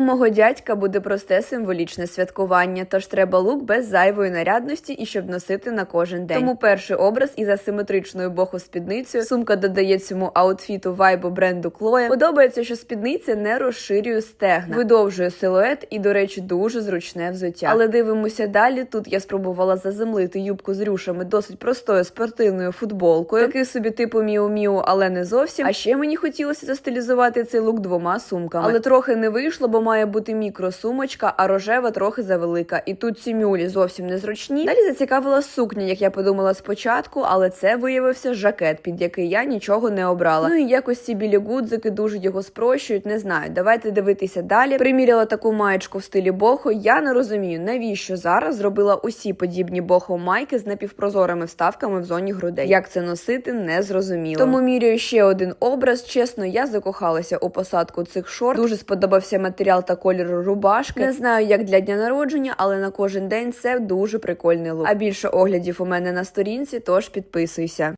Мого дядька буде просте символічне святкування, тож треба лук без зайвої нарядності і щоб носити на кожен день. Тому перший образ із асиметричною боху спідницею. Сумка додає цьому аутфіту вайбу бренду Chloe. Подобається, що спідниця не розширює стегна, видовжує силует і, до речі, дуже зручне взуття. Але дивимося далі. Тут я спробувала заземлити юбку з рюшами досить простою спортивною футболкою. Такий собі типу міу-міу, але не зовсім. А ще мені хотілося застилізувати цей лук двома сумками. Але трохи не вийшло, бо має бути мікросумочка, а рожева трохи завелика. І тут ці мюлі зовсім незручні. Далі зацікавила сукня, як я подумала спочатку, але це виявився жакет, під який я нічого не обрала. Ну і якось ці білі гудзики дуже його спрощують. Не знаю. Давайте дивитися далі. Приміряла таку маєчку в стилі бохо. Я не розумію, навіщо зараз зробила усі подібні бохо майки з напівпрозорими вставками в зоні грудей. Як це носити, не зрозуміло. Тому міряю ще один образ. Чесно, я закохалася у посадку цих шорт. Дуже сподобався матеріал та кольор рубашки. Не знаю, як для дня народження, але на кожен день це дуже прикольний лук. А більше оглядів у мене на сторінці, тож підписуйся.